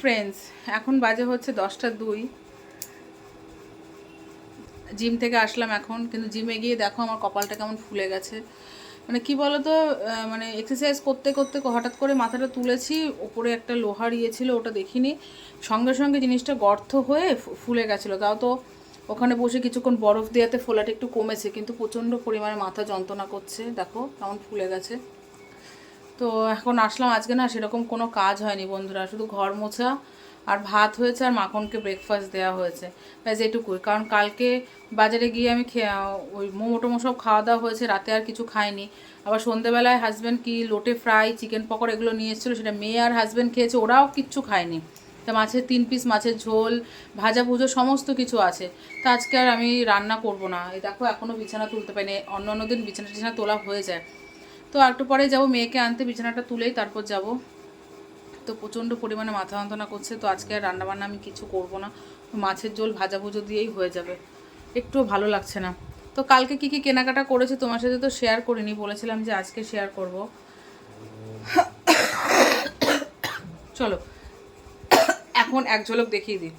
Friends এখন বাজে হচ্ছে দশটা দুই। জিম থেকে আসলাম এখন, কিন্তু জিমে গিয়ে দেখো আমার কপালটা কেমন ফুলে গেছে। মানে কি বলতো মানে এক্সারসাইজ করতে করতে হঠাৎ করে মাথাটা তুলেছি, ওপরে একটা লোহার ইয়ে ছিল ওটা দেখিনি। সঙ্গে সঙ্গে জিনিসটা গর্ত হয়ে ফুলে গেছিল। তাও তো ওখানে বসে কিছুক্ষণ বরফ দেওয়াতে ফোলাটা একটু কমেছে, কিন্তু প্রচণ্ড পরিমাণে মাথা যন্ত্রণা করছে। দেখো কেমন ফুলে গেছে। তো এখন আসলাম। আজকে না সেরকম কোনো কাজ হয়নি বন্ধুরা, শুধু ঘর মোছা আর ভাত হয়েছে আর মাখনকে ব্রেকফাস্ট দেওয়া হয়েছে। ব্যাস এটুকুই, কারণ কালকে বাজারে গিয়ে আমি ওই মোমো টোমো সব খাওয়া দাওয়া হয়েছে, রাতে আর কিছু খাইনি। আবার সন্ধেবেলায় হাজব্যান্ড কি লোটে ফ্রাই চিকেন পকোড়া এগুলো নিয়ে এসেছিল, সেটা মেয়ে আর হাজব্যান্ড খেয়েছে, ওরাও কিচ্ছু খায়নি। তা মাছের তিন পিস মাছের ঝোল, ভাজা ভুজো সমস্ত কিছু আছে। তা আজকে আর আমি রান্না করব না। এই দেখো এখনও বিছানা তুলতে পারিনি, অন্য অন্য দিন বিছানা টিছানা তোলা হয়ে যায়। তো একটু পরে যাব, মেয়েকে আনতে, বিছানাটা তুলেই তারপর যাব। তো প্রচণ্ড পরিমাণে মাথা যন্ত্রণা করছে, তো আজকে আর রান্নাবান্না আমি কিছু করব না। মাছের ঝোল, ভাজা ভুজো দিয়েই হয়ে যাবে। একটুও ভালো লাগছে না। তো কালকে কি কি কেনাকাটা করেছে তোমার সাথে তো শেয়ার করিনি, বলেছিলাম যে আজকে শেয়ার করব। চলো, এখন এক ঝলক দেখিয়ে দিই।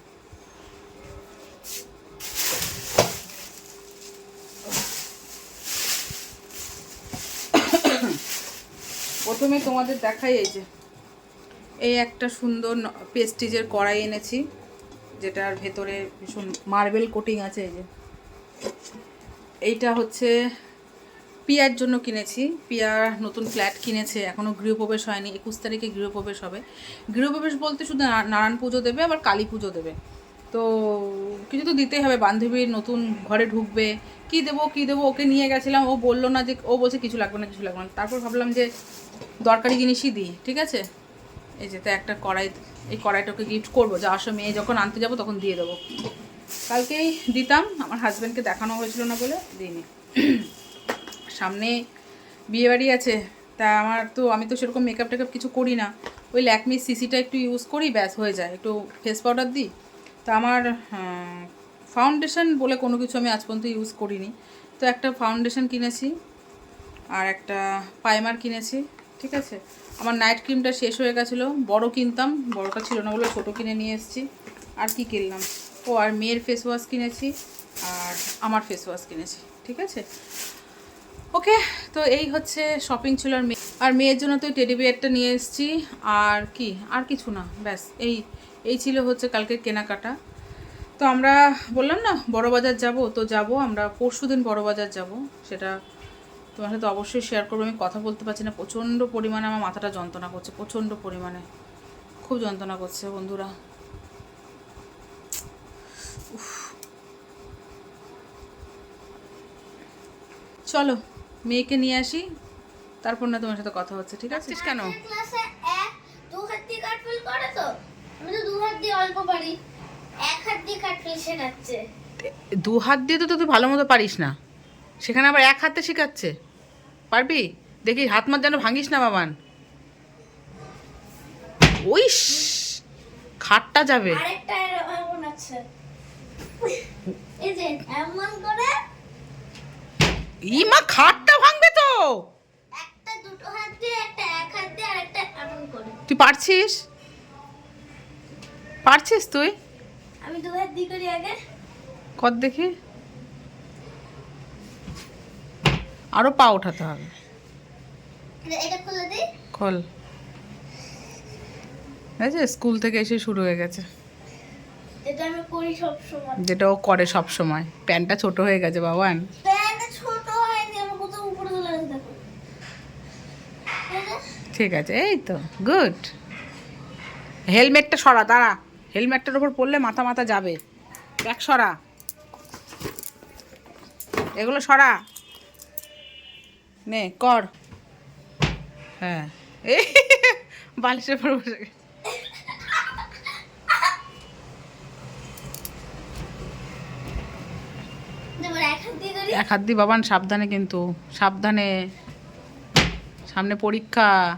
প্রথমে তোমাদের দেখাই এই যে, এই একটা সুন্দর পেস্টিজের কড়াই এনেছি, যেটার ভেতরে ভীষণ মার্বেল কোটিং আছে এই যে। এইটা হচ্ছে পিয়ার জন্য কিনেছি। পিয়া নতুন ফ্ল্যাট কিনেছে, এখনও গৃহপ্রবেশ হয়নি, একুশ তারিখে গৃহপ্রবেশ হবে। গৃহপ্রবেশ বলতে শুধু নারায়ণ পুজো দেবে, আবার কালী পুজো দেবে। তো কিছু তো দিতেই হবে, বান্ধবীর নতুন ঘরে ঢুকবে। কি দেবো কি দেবো, ওকে নিয়ে গেছিলাম, ও বলল না যে, ও বলছে কিছু লাগবে না, কিছু লাগবে না। তারপর ভাবলাম যে দরকারি জিনিসই দিই, ঠিক আছে? এই যে তো একটা কড়াই, এই কড়াইটাকে গিফট করব, যা আসো মেয়ে, যখন আনতে যাব তখন দিয়ে দেবো। কালকেই দিতাম, আমার হাজব্যান্ডকে দেখানো হয়েছিল না বলে দিইনি। সামনে বিয়েবাড়ি আছে, তা আমার তো, আমি তো সেরকম মেকআপ টেকআপ কিছু করি না। ওই ল্যাকমি সিসিটা একটু ইউজ করি, ব্যাস হয়ে যায়। একটু ফেস পাউডার দিই তা আমার ফাউন্ডেশন বলে কোনো কিছু আমি আজ পর্যন্ত ইউজ করিনি। তো একটা ফাউন্ডেশন কিনেছি আর একটা প্রাইমার কিনেছি, ঠিক আছে? আমার নাইট ক্রিমটা শেষ হয়ে গেছিল, বড় কিনতাম, বড়টা ছিল না বলে ছোটো কিনে নিয়ে এসেছি। আর কি কিনলাম? ও, আর মেয়ের ফেস ওয়াশ কিনেছি আর আমার ফেস ওয়াশ কিনেছি, ঠিক আছে? ওকে তো এই হচ্ছে শপিং ছিল আর মেয়ে আর মেয়ের জন্য তো টেডি বিয়ারটা নিয়ে এসেছি। আর কি? আর কিছু না, ব্যাস, এই এই ছিল হচ্ছে কালকে কেনাকাটা। তো আমরা বললাম না, বড় বাজার যাব, তো যাব আমরা, পরশু দিন বড় বাজার যাব, সেটা তোমার সাথে অবশ্যই শেয়ার করব। আমি কথা বলতে পারছি না, প্রচণ্ড পরিমাণে আমার মাথাটা যন্ত্রণা করছে, প্রচণ্ড পরিমাণে। খুব যন্ত্রণা করছে বন্ধুরা। চলো, মেয়েকে নিয়ে আসি, তারপর না তোমার সাথে কথা হচ্ছে, ঠিক আছে? কেন ক্লাসে এক দু হাত দিয়ে কাটফিল করে তো আমি তো দু হাত দিয়ে অল্প পারি এক হাত দিয়ে কাটফিল শেখাচ্ছে দু হাত দিয়ে তো তুই ভালো মতো পারিস না। সেখানে আবার এক হাতে শেখাচ্ছে। পারবি? দেখি হাত মাত যেন ভাঙিস না বাবান। ওই খাটটা যাবে। আরেকটা এমন আছে এই যে এমন করে। ই মা খাটটা ভাঙবে তো! একটা দুটো হাত দিয়ে একটা এক হাত দিয়ে আরেকটা এমন করে। তুই পারছিস? পারছিস তুই? আমি দু হাত দিয়ে করি আগে। কর দেখি। আরও পা ওঠাতে হবে। এটা খুলে দিই খোল। যে স্কুল থেকে এসে শুরু হয়ে গেছে। এটা আমি করি সব সময় যেটা ও করে সব সময় প্যান্টটা ছোট হয়ে গেছে বাবান প্যান্ট ছোট হয়নি আমার কত উপরে চলে গেছে দেখো। ঠিক আছে এই তো গুড। হেলমেটটা সরা দাঁড়া। হেলমেটটার উপর পড়লে মাথা মাথা যাবে। দেখ সরা। এগুলো সরা। নে কর। হ্যাঁ। এই বালিশের উপর বসে। এক হাত এক দি বাবান সাবধানে কিন্তু। সাবধানে। সামনে পরীক্ষা।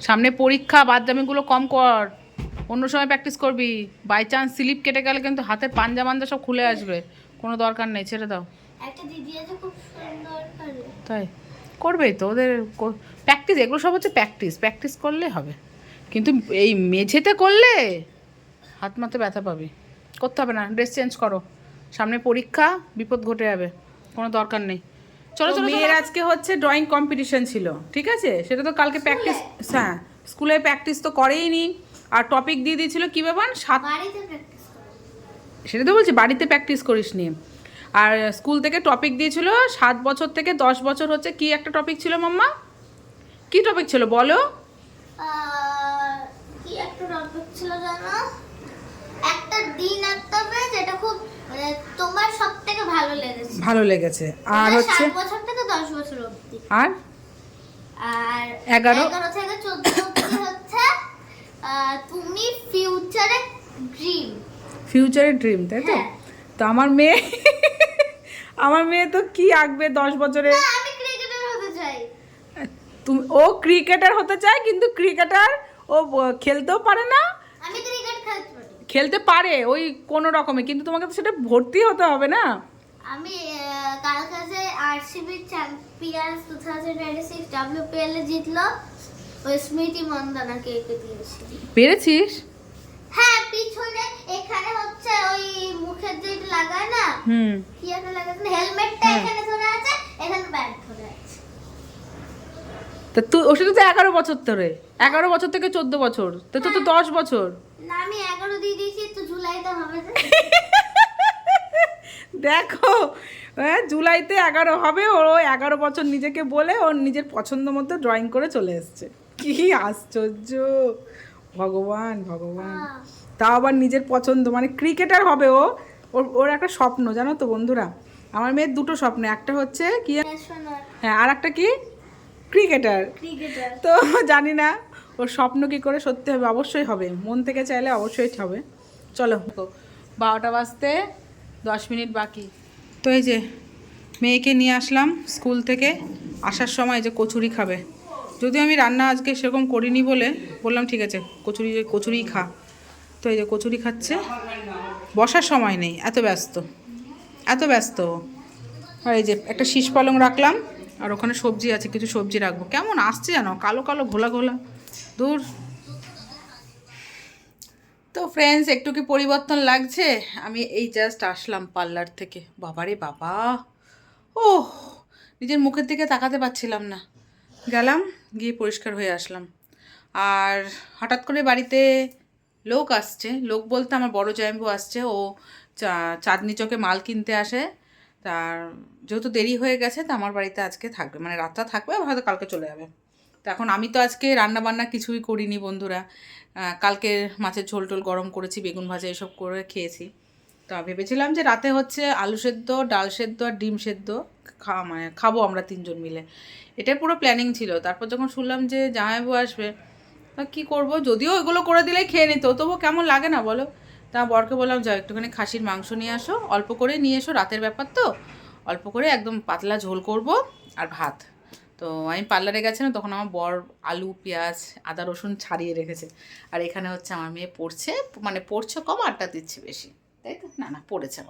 সামনে পরীক্ষা বাদদামিগুলো কম কর। অন্য সময় প্র্যাকটিস করবি। বাই চান্স স্লিপ কেটে গেলে কিন্তু হাতের পাঞ্জা মাঞ্জা সব খুলে আসবে। কোনো দরকার নেই ছেড়ে দাও। একটা দিদি আছে খুব সুন্দর করে। তাই? করবেই তো ওদের প্র্যাকটিস এগুলো সব হচ্ছে প্র্যাকটিস প্র্যাকটিস করলে হবে। কিন্তু এই মেঝেতে করলে হাত মাতে ব্যথা পাবি। করতে হবে না ড্রেস চেঞ্জ করো। সামনে পরীক্ষা বিপদ ঘটে যাবে। কোনো দরকার নেই। চলো চলো মেয়ের আজকে হচ্ছে ড্রয়িং কম্পিটিশন ছিল ঠিক আছে? সেটা তো কালকে প্র্যাকটিস হ্যাঁ স্কুলে প্র্যাকটিস তো করেই নি আর টপিক দিয়ে দিয়েছিল কী ব্যাপার? সাত সেটা তো বলছি বাড়িতে প্র্যাকটিস করিস নি। আর স্কুল থেকে টপিক দিয়েছিল সাত বছর থেকে দশ বছর হচ্ছে কি একটা টপিক ছিল মাম্মা? কি টপিক ছিল বলো? কি একটা টপিক ছিল জানো? একটা দিন আঁকতে যেটা খুব মানে তোমার ভালো লেগেছে। ভালো লেগেছে। আর হচ্ছে? সাত বছর থেকে দশ বছর অবধি। আর? আর এগারো? থেকে অবধি তুমি ফিউচারে ড্রিম ফিউচারে ড্রিম তাই তো? হ্যাঁ। তো আমার মেয়ে আমার মেয়ে তো কি আঁকবে দশ বছরে? আমি ক্রিকেটার হতে চাই। তুমি ও ক্রিকেটার হতে চায় কিন্তু ক্রিকেটার ও খেলতেও পারে না। আমি ক্রিকেট খেলতে পারি। খেলতে পারে ওই কোনো রকমে কিন্তু তোমাকে তো সেটা ভর্তি হতে হবে না। আমি আহ, কালকে যে RCB champions two thousand twenty six WPL জিতলো ওই স্মৃতি মন্দানাকে এঁকে দিয়েছি। পেরেছিস? হ্যাঁ পিছনে এখানে হচ্ছে ওই মুখের যে লাগায় না হুম। কি একটা লাগায় হেলমেটটা হ্যাঁ। এখানে ধরে আছে এখানে ব্যাট ধরে আছে। তা তুই ওর সাথে তো এগারো বছর ধরে এগারো বছর থেকে চোদ্দ বছর তো তো তো দশ বছর। না আমি এগারো দিয়ে দিয়েছি তো জুলাইতে হবে দেখো হ্যাঁ জুলাইতে এগারো হবে ও এগারো বছর নিজেকে বলে ওর নিজের পছন্দ মতো ড্রয়িং করে চলে এসছে। কি আশ্চর্য। ভগবান ভগবান। তাও আবার নিজের পছন্দ। মানে ক্রিকেটার হবে ও। ওর ওর একটা স্বপ্ন জানো তো বন্ধুরা? আমার মেয়ের দুটো স্বপ্ন। একটা হচ্ছে কি হ্যাঁ আর একটা কি? ক্রিকেটার। তো জানি না ওর স্বপ্ন কি করে সত্যি হবে? অবশ্যই হবে। মন থেকে চাইলে অবশ্যই হবে। চলো। বারোটা বাজতে দশ মিনিট বাকি। তো এই যে মেয়েকে নিয়ে আসলাম স্কুল থেকে। আসার সময় যে কচুরি খাবে। যদিও আমি রান্না আজকে সেরকম করিনি বলে বললাম, ঠিক আছে, কচুরি কচুরি খা। তো এই যে কচুরি খাচ্ছে। বসার সময় নেই, এত ব্যস্ত এত ব্যস্ত। আর এই যে একটা শীষ পালং রাখলাম, আর ওখানে সবজি আছে, কিছু সবজি রাখব। কেমন আসছে জানো? কালো কালো, ঘোলা ঘোলা। দূর। তো ফ্রেন্ডস একটু কি পরিবর্তন লাগছে? আমি এই জাস্ট আসলাম পার্লার থেকে। বাবারে বাবা। ও নিজের মুখের দিকে তাকাতে পারছিলাম না। গেলাম, গিয়ে পরিষ্কার হয়ে আসলাম। আর হঠাৎ করে বাড়িতে লোক আসছে। লোক বলতে আমার বড় জায়ম্বু আসছে। ও চাঁদনি চকে মাল কিনতে আসে। তার যেহেতু দেরি হয়ে গেছে, তো আমার বাড়িতে আজকে থাকবে। মানে রাতটা থাকবে হয়তো কালকে চলে যাবে। তো এখন আমি তো আজকে রান্না বান্না কিছুই করিনি বন্ধুরা। কালকে মাছের ঝোল টোল গরম করেছি, বেগুন ভাজা এসব করে খেয়েছি। তো ভেবেছিলাম যে রাতে হচ্ছে আলু সেদ্ধ, ডাল সেদ্ধ আর ডিম সেদ্ধ। খাওয়া মানে খাব আমরা তিনজন মিলে। এটাই পুরো প্ল্যানিং ছিল। তারপর যখন শুনলাম যে জামাইবু আসবে, তা কী করব? যদিও এগুলো করে দিলেই খেয়ে নিত, তবুও কেমন লাগে না বলো? তা বরকে বললাম, যাও একটুখানি খাসির মাংস নিয়ে আসো। অল্প করে নিয়ে এসো, রাতের ব্যাপার তো। অল্প করে একদম পাতলা ঝোল করব আর ভাত। তো আমি পার্লারে গেছিলাম, তখন আমার বর আলু, পেঁয়াজ, আদা, রসুন ছাড়িয়ে রেখেছে। আর এখানে হচ্ছে আমার মেয়ে পড়ছে মানে পড়ছে কম, আড্ডা দিচ্ছে বেশি। তাই তো? না না, পড়েছে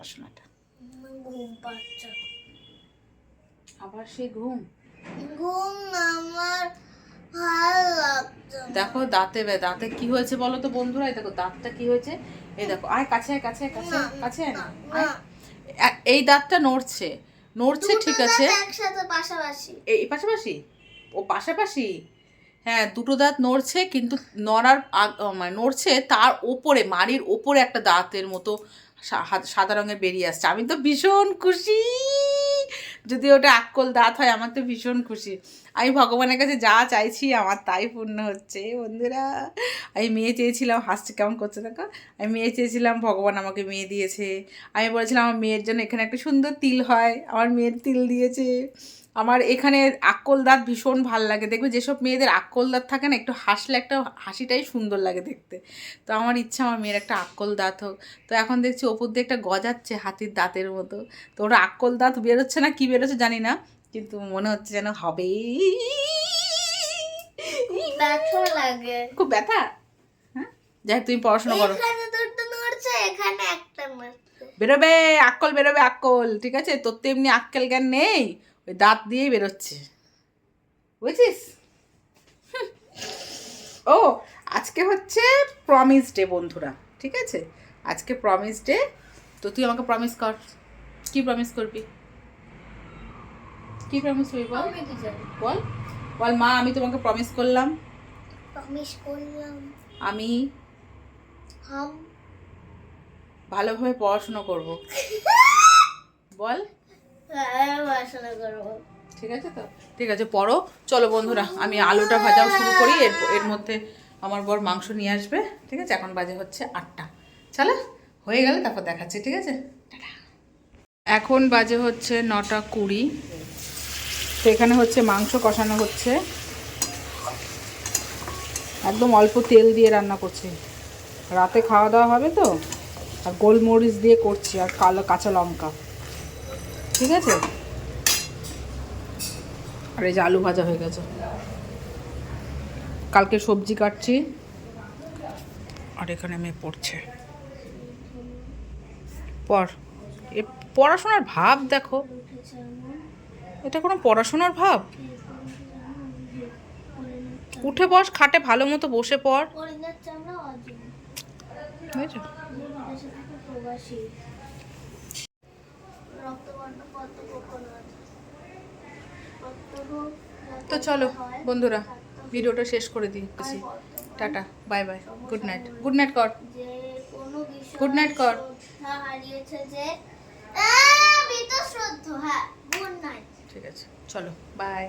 ঘুম পাচ্ছে। আবার সে ঘুম? ঘুম আমার ভালো দেখো দাঁতে বে- দাঁতে কি হয়েছে বলো তো বন্ধুরা? এই দেখো দাঁতটা কি হয়েছে? এই দেখো আয় কাছে আয়, কাছে কাছে কাছে আয় না এই দাঁতটা নড়ছে। নড়ছে ঠিক আছে। একসাথে পাশাপাশি। এই পাশাপাশি? ও পাশাপাশি? হ্যাঁ দুটো দাঁত নড়ছে কিন্তু নড়ার মানে নড়ছে তার ওপরে মাড়ির ওপরে একটা দাঁতের মতো সাদা রঙের বেরিয়ে আসছে। আমি তো ভীষণ খুশি। যদি ওটা আকল দাঁত হয়, আমার তো ভীষণ খুশি। আমি ভগবানের কাছে যা চাইছি, আমার তাই পূর্ণ হচ্ছে। বন্ধুরা, আমি মেয়ে চেয়েছিলাম, হাসছে কেমন করছে দেখো? আমি মেয়ে চেয়েছিলাম, ভগবান আমাকে মেয়ে দিয়েছে। আমি বলেছিলাম, আমার মেয়ের জন্য এখানে একটা সুন্দর তিল হয়, আমার মেয়ের তিল দিয়েছে। আমার এখানে আক্কল দাঁত ভীষণ ভালো লাগে। দেখবে যেসব মেয়েদের আক্কল দাঁত থাকে না একটু হাসলে একটা হাসিটাই সুন্দর লাগে দেখতে। তো আমার ইচ্ছা আমার মেয়ের একটা আক্কল দাঁত হোক। তো এখন দেখছি ওপর দিয়ে একটা গজাচ্ছে হাতির দাঁতের মতো। তো ওটা আক্কল দাঁত বেরোচ্ছে না কি বেরোচ্ছে জানি না কিন্তু মনে হচ্ছে যেন হবে ব্যথা লাগে। খুব ব্যথা? হ্যাঁ? যাই হোক, তুমি পড়াশোনা করো। এখানে একটা বেরোবে আক্কল বেরোবে আক্কল ঠিক আছে? তোর তো এমনি আক্কেল জ্ঞান নেই। ওই দাঁত দিয়েই বেরোচ্ছে। বুঝছিস? ও আজকে হচ্ছে প্রমিস ডে বন্ধুরা ঠিক আছে? আজকে প্রমিস ডে তো তুই আমাকে প্রমিস কর। কি প্রমিস করবি? কি প্রমিস করবি বল? বল। বল মা আমি তোমাকে প্রমিস করলাম। প্রমিস করলাম। আমি হাম। ভালোভাবে পড়াশোনা করব। বল। পড়াশোনা করব। ঠিক আছে তো? ঠিক আছে পড়ো। চলো বন্ধুরা আমি আলুটা ভাজাও শুরু করি এর এর মধ্যে আমার বর মাংস নিয়ে আসবে। ঠিক আছে এখন বাজে হচ্ছে আটটা। চলো হয়ে গেলে তারপর দেখাচ্ছি ঠিক আছে? এখন বাজে হচ্ছে নটা কুড়ি। তো এখানে হচ্ছে মাংস কষানো হচ্ছে। একদম অল্প তেল দিয়ে রান্না করছি। রাতে খাওয়া দাওয়া হবে তো? আর গোলমরিচ দিয়ে করছি আর কালো কাঁচা লঙ্কা। ঠিক আছে? আর এই যে আলু ভাজা হয়ে গেছে। কালকে সবজি কাটছি। আর এখানে মেয়ে পড়ছে। পড় এ পড়াশোনার ভাব দেখো। এটা কোনো পড়াশোনার ভাব? উঠে বস খাটে ভালো মতো বসে পড়। বুঝেছ প্রত্যহ তো চলো বন্ধুরা ভিডিওটা শেষ করে দিই। Ta ta bye bye good night good night কর। গুড night কর। হারিয়েছে যে হ্যাঁ নাইট। ঠিক আছে চলো বাই।